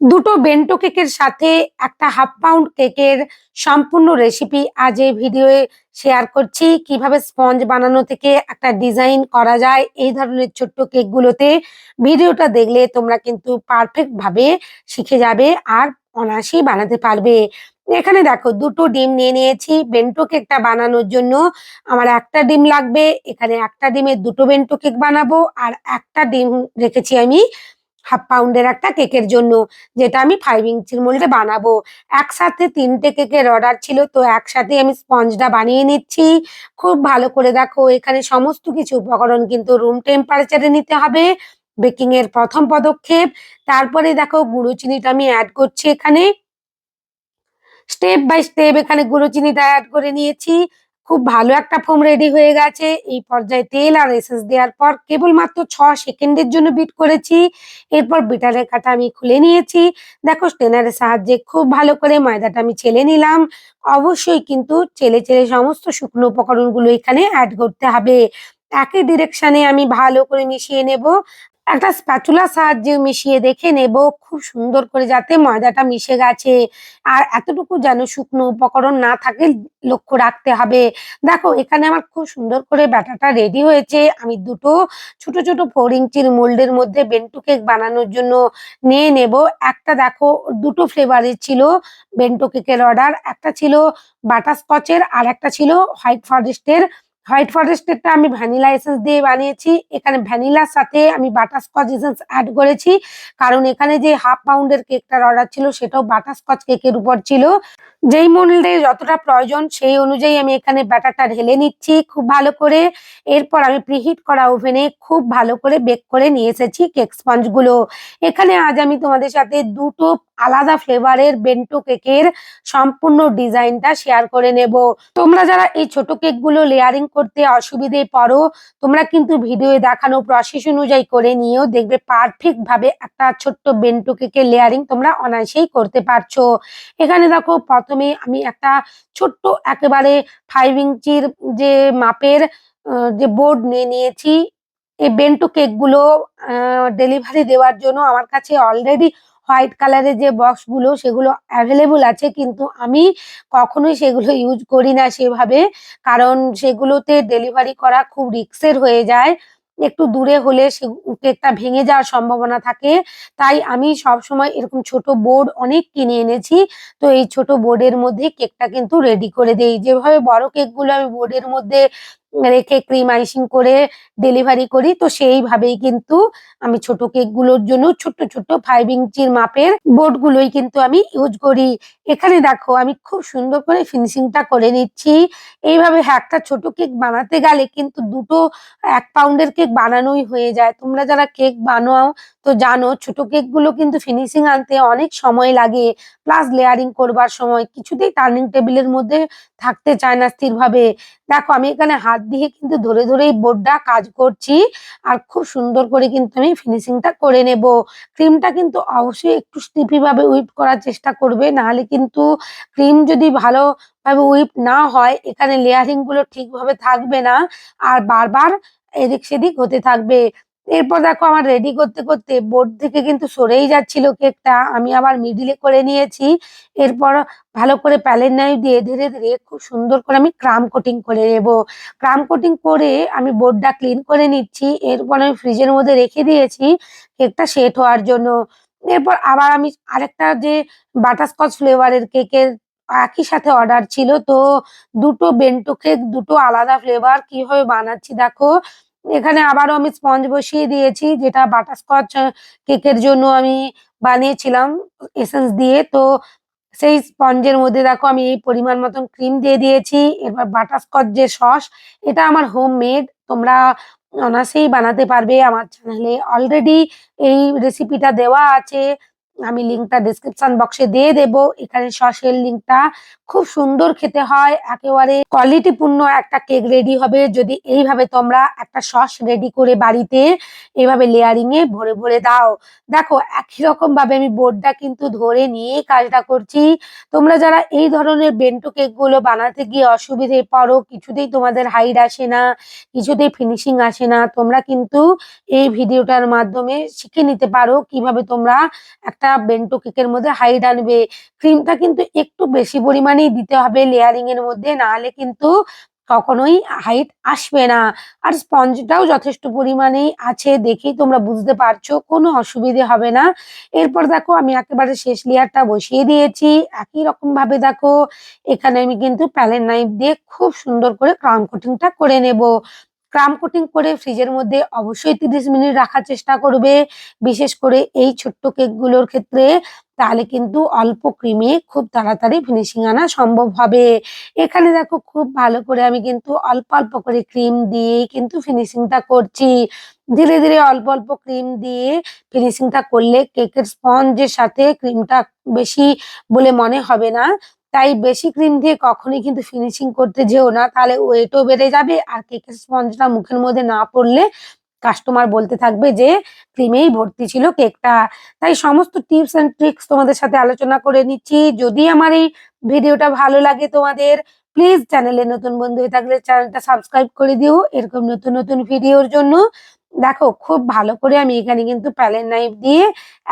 দুটো বেন্টো কেকের সাথে একটা হাফ পাউন্ড কেকের সম্পূর্ণ রেসিপি আজ এই ভিডিওয়ে শেয়ার করছি। কীভাবে স্পঞ্জ বানানো থেকে একটা ডিজাইন করা যায় এই ধরনের ছোট্ট কেকগুলোতে ভিডিওটা দেখলে তোমরা কিন্তু পারফেক্ট ভাবে শিখে যাবে আর অনায়াসেই বানাতে পারবে। এখানে দেখো, দুটো ডিম নিয়ে নিয়েছি। বেন্টো কেকটা বানানোর জন্য আমার একটা ডিম লাগবে। এখানে একটা ডিমের দুটো বেন্টো কেক বানাবো আর একটা ডিম রেখেছি আমি হাফ পাউন্ডের একটা কেকের জন্য, যেটা আমি ফাইভ ইঞ্চির মোল্ডে বানাবো। একসাথে তিনটে কেকের অর্ডার ছিল, তো একসাথে আমি স্পঞ্জটা বানিয়ে নিচ্ছি। খুব ভালো করে দেখো, এখানে সমস্ত কিছু উপকরণ কিন্তু রুম টেম্পারেচারে নিতে হবে বেকিং এর প্রথম পদক্ষেপ। তারপরে দেখো, গুঁড়ো চিনিটা আমি অ্যাড করছি এখানে। স্টেপ বাই স্টেপ এখানে গুঁড়ো চিনিটা অ্যাড করে নিয়েছি। খুব ভালো একটা ফোম রেডি হয়ে গেছে। এই পর্যায়ে তেল আর এসেন্স দেওয়ার পর কেবলমাত্র ছ সেকেন্ডের জন্য বিট করেছি। এরপর বিটারের কাটা আমি খুলে নিয়েছি। দেখো স্টেনারের সাহায্যে খুব ভালো করে ময়দাটা আমি ছেলে নিলাম। অবশ্যই কিন্তু ছেলে চেলে সমস্ত শুকনো উপকরণগুলো এখানে অ্যাড করতে হবে। একই ডিরেকশনে আমি ভালো করে মিশিয়ে নেব। একটা স্প্যাচুলার সাহায্যে মিশিয়ে দেখে নেব খুব সুন্দর করে যাতে ময়দাটা মিশে গেছে। আর এতটুকু যেন শুকনো উপকরণ না থাকে, লক্ষ্য রাখতে হবে। দেখো, এখানে আমার খুব সুন্দর করে ব্যাটাটা রেডি হয়েছে। আমি দুটো ছোট ছোট ফোর ইঞ্চির মোল্ডের মধ্যে বেন্টু কেক বানানোর জন্য নিয়ে নেব। একটা দেখো, দুটো ফ্লেভারের ছিল বেন্টো কেকের অর্ডার। একটা ছিল বাটার বাটারস্কচের আর একটা ছিল হোয়াইট ফরেস্টের। হোয়াইট ফরেস্টেরটা আমি ভ্যানিলা এসেন্স দিয়ে বানিয়েছি। এখানে ভ্যানিলার সাথে আমি বাটারস্কচ এসেন্স অ্যাড করেছি। কারণ এখানে যে হাফ পাউন্ডের কেকটার অর্ডার ছিল, সেটাও বাটারস্কচ কেকের উপর ছিল। যেই মোল্ডে যতটা প্রয়োজন, সেই অনুযায়ী আমি এখানে ব্যাটারটা ঢেলে নিচ্ছি খুব ভালো করে। এরপর আমি প্রিহিট করা ওভেনে খুব ভালো করে বেক করে নিয়ে এসেছি কেক স্পঞ্জগুলো। এখানে আজ আমি তোমাদের সাথে দুটো আলাদা ফ্লেভারের বেন্টো কেকের সম্পূর্ণ ডিজাইনটা শেয়ার করে নেব। তোমরা যারা এই ছোট কেকগুলো লেয়ারিং করতে অসুবিধে পড়ো। তোমরা কিন্তু ভিডিও দেখানো প্রসেস অনুযায়ী করে নিয়েও দেখবে পারফেক্ট ভাবে একটা ছোট্ট বেন্টো কেকের লেয়ারিং তোমরা অনায়াসেই করতে পারছ। এখানে দেখো প্রথমে আমি একটা ছোট্ট একেবারে ফাইভ ইঞ্চির যে মাপের যে বোর্ড নিয়ে নিয়েছি। এই বেন্টো কেকগুলো ডেলিভারি দেওয়ার জন্য আমার কাছে অলরেডি হোয়াইট কালারের যে বক্সগুলো সেগুলো অ্যাভেলেবল আছে, কিন্তু আমি কখনোই সেগুলো ইউজ করি না সেভাবে। কারণ সেগুলোতে ডেলিভারি করা খুব রিক্সের হয়ে যায়। একটু দূরে হলে সে কেকটা ভেঙে যাওয়ার সম্ভাবনা থাকে। তাই আমি সব সময় এরকম ছোট বোর্ড অনেক কিনে এনেছি। তো এই ছোট বোর্ডের মধ্যে কেকটা কিন্তু রেডি করে দেই। যেভাবে বড় কেকগুলো আমি বোর্ডের মধ্যে রেখে ক্রিম আইসিং করে ডেলিভারি করি। তো সেইভাবেই কিন্তু আমি ছোট কেকগুলোর জন্য ছোট্ট ছোট্ট ফাইভ ইঞ্চির মাপের বোর্ড গুলোই কিন্তু আমি ইউজ করি। এখানে দেখো, আমি খুব সুন্দর করে ফিনিশিংটা করে নিচ্ছি। এইভাবে একটা ছোট কেক বানাতে গেলে কিন্তু দুটো এক পাউন্ডের কেক বানানোই হয়ে যায়। তোমরা যারা কেক বানাও, তো জানো ছোট কেকগুলো কিন্তু ফিনিশিং আনতে অনেক সময় লাগে। প্লাস লেয়ারিং করবার সময় কিছুতেই টার্নিং টেবিলের মধ্যে থাকতে চায় না স্থিরভাবে। দেখো, আমি এখানে হাত দিয়ে কিন্তু ধরে ধরেই বোর্ডটা কাজ করছি আর খুব সুন্দর করে কিন্তু আমি ফিনিশিংটা করে নেব। ক্রিমটা কিন্তু অবশ্যই একটু স্টিফি ভাবে উইপ করার চেষ্টা করবে, নাহলে কিন্তু ক্রিম যদি ভালো ভাবে উইপ না হয়, এখানে লেয়ারিংগুলো ঠিকভাবে থাকবে না আর বারবার এদিক সেদিক হতে থাকবে। এরপর দেখো আমার রেডি করতে করতে বোর্ড থেকে কিন্তু সরেই যাচ্ছিল কেকটা আমি আবার মিডিলে করে নিয়েছি। এরপর ভালো করে প্যালেট নাইফ দিয়ে ধীরে ধীরে খুব সুন্দর করে আমি ক্রাম কোটিং করে নেব। ক্রাম কোটিং করে আমি বোর্ডটা ক্লিন করে নিচ্ছি। এরপর আমি ফ্রিজের মধ্যে রেখে দিয়েছি কেকটা সেট হওয়ার জন্য। এরপর আবার আমি আরেকটা যে বাটারস্কচ ফ্লেভারের কেকের একই সাথে অর্ডার ছিল। তো দুটো বেন্টো কেক দুটো আলাদা ফ্লেভার কীভাবে বানাচ্ছি দেখো। এখানে আবারও আমি স্পঞ্জ বসিয়ে দিয়েছি, যেটা বাটারস্কচ কেকের জন্য আমি বানিয়েছিলাম এসেন্স দিয়ে। তো সেই স্পঞ্জের মধ্যে দেখো আমি এই পরিমাণ মতন ক্রিম দিয়ে দিয়েছি, এরপর বাটারস্কচ যে সস, এটা আমার হোম মেড তোমরা অনায়াসেই বানাতে পারবে আমার চ্যানেলে অলরেডি এই রেসিপিটা দেওয়া আছে আমি লিঙ্কটা ডিসক্রিপশন বক্সে দিয়ে দেব। এখানে সসের লিঙ্কটা খুব সুন্দর খেতে হয়। একেবারে কোয়ালিটিপূর্ণ একটা কেক রেডি হবে। যদি এইভাবে তোমরা একটা সস রেডি করে বাড়িতে এভাবে লেয়ারিং এ ভরে ভরে দাও। দেখো, একই রকম ভাবে আমি বোর্ডটা কিন্তু ধরে নিয়ে কাজটা করছি। তোমরা যারা এই ধরনের বেন্টো কেকগুলো বানাতে গিয়ে অসুবিধে পড়ো, কিছুতেই তোমাদের হাইট আসে না, কিছুতেই ফিনিশিং আসে না, তোমরা কিন্তু এই ভিডিওটার মাধ্যমে শিখে নিতে পারো কীভাবে তোমরা একটা একটা বেন্টো কেকের মধ্যে হাইট আনবে। ক্রিমটা কিন্তু একটু বেশি পরিমাণেই দিতে হবে লেয়ারিং এর মধ্যে, নাহলে কিন্তু কখনোই হাইট আসবে না। আর স্পঞ্জটাও যথেষ্ট পরিমাণে আছে দেখেই তোমরা বুঝতে পারছ, কোনো অসুবিধে হবে না। এরপর দেখো আমি একেবারে শেষ লেয়ারটা বসিয়ে দিয়েছি। একই রকম ভাবে দেখো, এখানে আমি কিন্তু প্যালেন নাইফ দিয়ে খুব সুন্দর করে ক্রাম কোটিংটা করে নেব। ক্রাম কোটিং করে ফ্রিজের মধ্যে অবশ্যই তিরিশ মিনিট রাখার চেষ্টা করবে। বিশেষ করে এই ছোট্ট কেকগুলোর ক্ষেত্রে তাহলে কিন্তু অল্প ক্রিমে খুব তাড়াতাড়ি ফিনিশিং আনা সম্ভব হবে। এখানে দেখো খুব ভালো করে আমি কিন্তু অল্প অল্প করে ক্রিম দিয়েই কিন্তু ফিনিশিংটা করছি। ধীরে ধীরে অল্প অল্প ক্রিম দিয়ে ফিনিশিংটা করলে কেকের স্পঞ্জের সাথে ক্রিমটা বেশি বলে মনে হবে না। তাই বেশি ক্রিম দিয়ে কখনোই কিন্তু ফিনিশিং করতে যেও না। তাহলে ওয়েটও বেড়ে যাবে আর কেকের স্পঞ্জটা মুখের মধ্যে না পড়লে কাস্টমার বলতে থাকবে যে ক্রিমেই ভর্তি ছিল কেকটা তাই সমস্ত টিপস এন্ড ট্রিক্স তোমাদের সাথে আলোচনা করে নিচ্ছি। যদি আমার এই ভিডিওটা ভালো লাগে তোমাদের প্লিজ চ্যানেলে নতুন বন্ধু হয়ে থাকলে চ্যানেলটা সাবস্ক্রাইব করে দিও। এরকম নতুন নতুন ভিডিওর জন্য। দেখো, খুব ভালো করে আমি এখানে কিন্তু প্যালেন নাইফ দিয়ে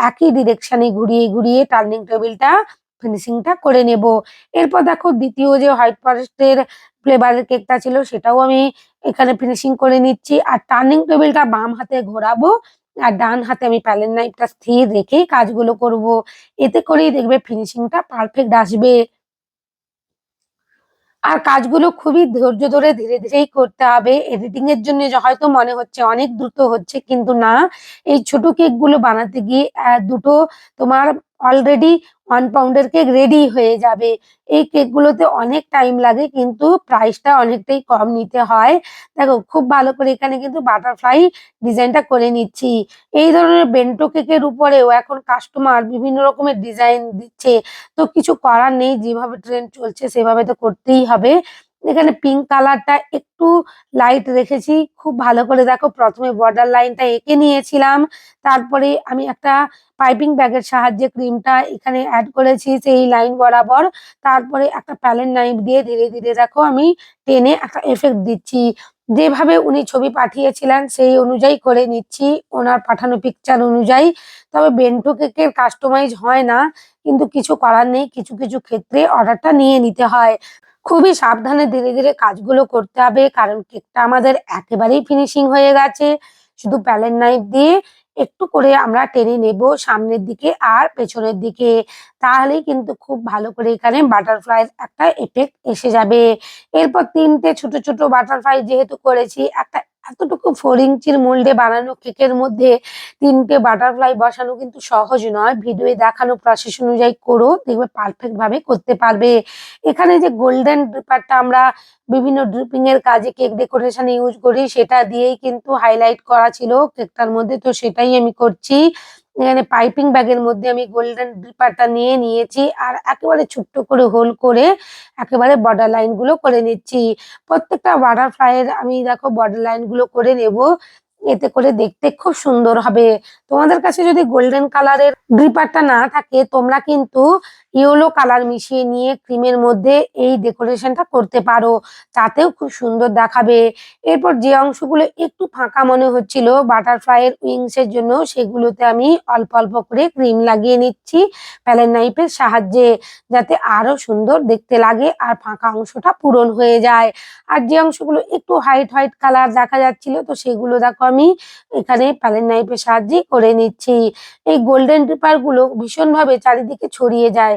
একই ডিরেকশনে ঘুরিয়ে ঘুরিয়ে টার্নিং টেবিলটা ফিনিশিংটা করে নেব। এরপর দেখো দ্বিতীয় যে হোয়াইট ফরেস্টের ফ্লেভারের কেকটা ছিল, সেটাও আমি এখানে ফিনিশিং করে নিচ্ছি। আর টার্নিং টেবিলটা বাম হাতে ঘোরাবো, আর ডান হাতে আমি প্যালেন নাইফটা স্থির রেখেই কাজগুলো করব। এতে করেই দেখবে ফিনিশিংটা পারফেক্ট আসবে। আর কাজগুলো খুবই ধৈর্য ধরে ধীরে ধীরেই করতে হবে। এডিটিং এর জন্য হয়তো মনে হচ্ছে অনেক দ্রুত হচ্ছে, কিন্তু না। এই ছোট কেকগুলো বানাতে গিয়ে দুটো তোমার অলরেডি ওয়ান পাউন্ডের কেক রেডি হয়ে যাবে। এই কেক গুলোতে অনেক টাইম লাগে, কিন্তু প্রাইসটা অনেকটাই কম নিতে হয়। দেখো, খুব ভালো করে এখানে কিন্তু বাটারফ্লাই ডিজাইনটা করে নিচ্ছি। এই ধরনের বেন্টো কেকের উপরেও এখন কাস্টমার বিভিন্ন রকমের ডিজাইন দিচ্ছে। তো কিছু করার নেই, যেভাবে ট্রেন্ড চলছে সেভাবে তো করতেই হবে। এখানে পিঙ্ক কালারটা একটু লাইট রেখেছি। খুব ভালো করে দেখো, প্রথমে বর্ডার লাইনটা এঁকে নিয়েছিলাম। তারপরে আমি একটা পাইপিং ব্যাগের সাহায্যে ক্রিমটা এখানে অ্যাড করেছি সেই লাইন বরাবর। তারপরে একটা প্যালেন নাইফ দিয়ে ধীরে ধীরে দেখো আমি টেনে একটা এফেক্ট দিচ্ছি। যেভাবে উনি ছবি পাঠিয়েছিলেন সেই অনুযায়ী করে নিচ্ছি, ওনার পাঠানো পিকচার অনুযায়ী। তবে বেন্টো কেকের কাস্টমাইজ হয় না, কিন্তু কিছু করার নেই, কিছু কিছু ক্ষেত্রে অর্ডারটা নিয়ে নিতে হয়। খুবই সাবধানে ধীরে ধীরে কাজগুলো করতে হবে, কারণ কেকটা আমাদের একেবারেই ফিনিশিং হয়ে গেছে। শুধু প্যালেন নাইফ দিয়ে একটু করে আমরা টেনে নেব সামনের দিকে আর পেছনের দিকে। তাহলেই কিন্তু খুব ভালো করে এখানে বাটারফ্লাই একটা এফেক্ট এসে যাবে। এরপর তিনটে ছোট ছোট বাটারফ্লাই যেহেতু করেছি, একটা এতটুকু ফোর ইঞ্চির মোল্ডে বানানো কেকের মধ্যে তিনটে বাটারফ্লাই বসানো কিন্তু সহজ নয়। ভিডিওয়ে দেখানো প্রসেস অনুযায়ী করো দেখবে পারফেক্ট ভাবে করতে পারবে। এখানে যে গোল্ডেন ড্রিপারটা আমরা বিভিন্ন ড্রিপিং এর কাজে কেক ডেকোরেশন ইউজ করি, সেটা দিয়েই কিন্তু হাইলাইট করা ছিল। কেকটার মধ্যে তো সেটাই আমি করছি। এখানে পাইপিং ব্যাগের মধ্যে আমি গোল্ডেন ড্রিপারটা নিয়ে নিয়েছি আর একেবারে ছোট্ট করে হোল করে একেবারে বর্ডার লাইনগুলো করে নিচ্ছি। প্রত্যেকটা বাটারফ্লাইয়ের আমি দেখো বর্ডার লাইনগুলো করে নেব। এতে করে দেখতে খুব সুন্দর হবে। তোমাদের কাছে যদি গোল্ডেন কালারের ড্রিপারটা না থাকে তোমরা কিন্তু ইয়েলো কালার মিশিয়ে নিয়ে ক্রিমের মধ্যে এই ডেকোরেশনটা করতে পারো। তাতেও খুব সুন্দর দেখাবে। এরপর যে অংশগুলো একটু ফাঁকা মনে হচ্ছিল বাটারফ্লাই এর উইংস এর জন্য সেগুলোতে আমি অল্প অল্প করে ক্রিম লাগিয়ে নিচ্ছি প্যালেন নাইফের সাহায্যে, যাতে আরও সুন্দর দেখতে লাগে আর ফাঁকা অংশটা পূরণ হয়ে যায়। আর যে অংশগুলো একটু হোয়াইট হোয়াইট কালার দেখা যাচ্ছিল, তো সেগুলো দেখো আমি এখানে প্যালেন নাইফের সাহায্যে করে নিচ্ছি। এই গোল্ডেনগুলো ভীষণভাবে চারিদিকে ছড়িয়ে যায়।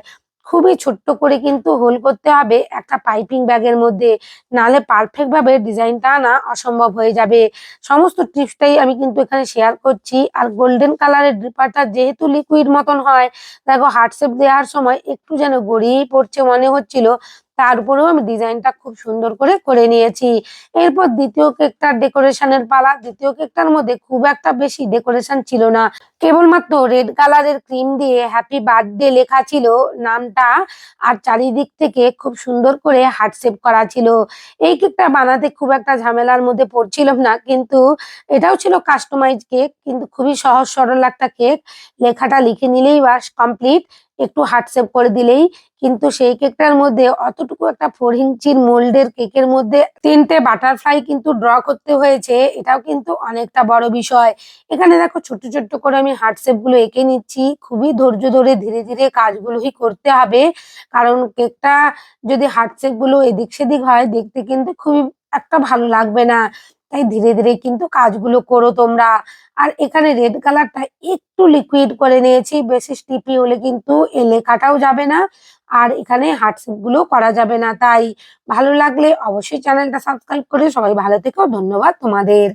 খুবই ছোট্ট করে কিন্তু হোল করতে হবে একটা পাইপিং ব্যাগের মধ্যে। নালে পারফেক্ট ভাবে ডিজাইনটা আনা অসম্ভব হয়ে যাবে। সমস্ত টিপসটাই আমি কিন্তু এখানে শেয়ার করছি। আর গোল্ডেন কালারের ড্রিপারটা যেহেতু লিকুইড মতন হয়, দেখো হার্টশেপ দেওয়ার সময় একটু যেন গড়িয়েই পড়ছে মনে হচ্ছিল। তার উপরেও আমি ডিজাইনটা খুব সুন্দর করে করে নিয়েছি। এরপর দ্বিতীয় কেকটার ডেকোরেশনের পালা, দ্বিতীয় কেকটার মধ্যে খুব একটা বেশি ডেকোরেশন ছিল না। কেবলমাত্র রেড কালারের ক্রিম দিয়ে হ্যাপি বার্থডে লেখা ছিল নামটা আর চারিদিক থেকে খুব সুন্দর করে হার্ট শেপ করা ছিল। এই কেকটা বানাতে খুব একটা ঝামেলার মধ্যে পড়ছিলাম না, কিন্তু এটাও ছিল কাস্টমাইজ কেক, কিন্তু খুবই সহজ সরল একটা কেক। লেখাটা লিখে নিলেই বাস কমপ্লিট একটু হার্ট শেপ করে দিলেই কিন্তু সেই কেকটার মধ্যে অতটুকু একটা ফোর ইঞ্চির মোল্ডের কেকের মধ্যে তিনটে বাটারফ্লাই কিন্তু ড্র করতে হয়েছে, এটাও কিন্তু অনেকটা বড় বিষয়। এখানে দেখো ছোট্ট ছোট্ট করে আমি হার্ট শেপগুলো এঁকে নিচ্ছি, খুবই ধৈর্য ধরে ধীরে ধীরে কাজগুলোই করতে হবে। কারণ কেকটা যদি হার্ট শেপগুলো এদিক সেদিক হয়, দেখতে কিন্তু খুবই একটা ভালো লাগবে না। তাই ধীরে ধীরে কিন্তু কাজগুলো করো তোমরা। আর এখানে রেড কালারটা একটু লিকুইড করে নিয়েছি, বেশি স্টিপি হলে কিন্তু এ লেখাটাও যাবে না। আর এখানে হার্টশেপগুলো করা যাবে না। তাই ভালো লাগলে অবশ্যই চ্যানেলটা সাবস্ক্রাইব করে সবাই ভালো থেকেও ধন্যবাদ তোমাদের।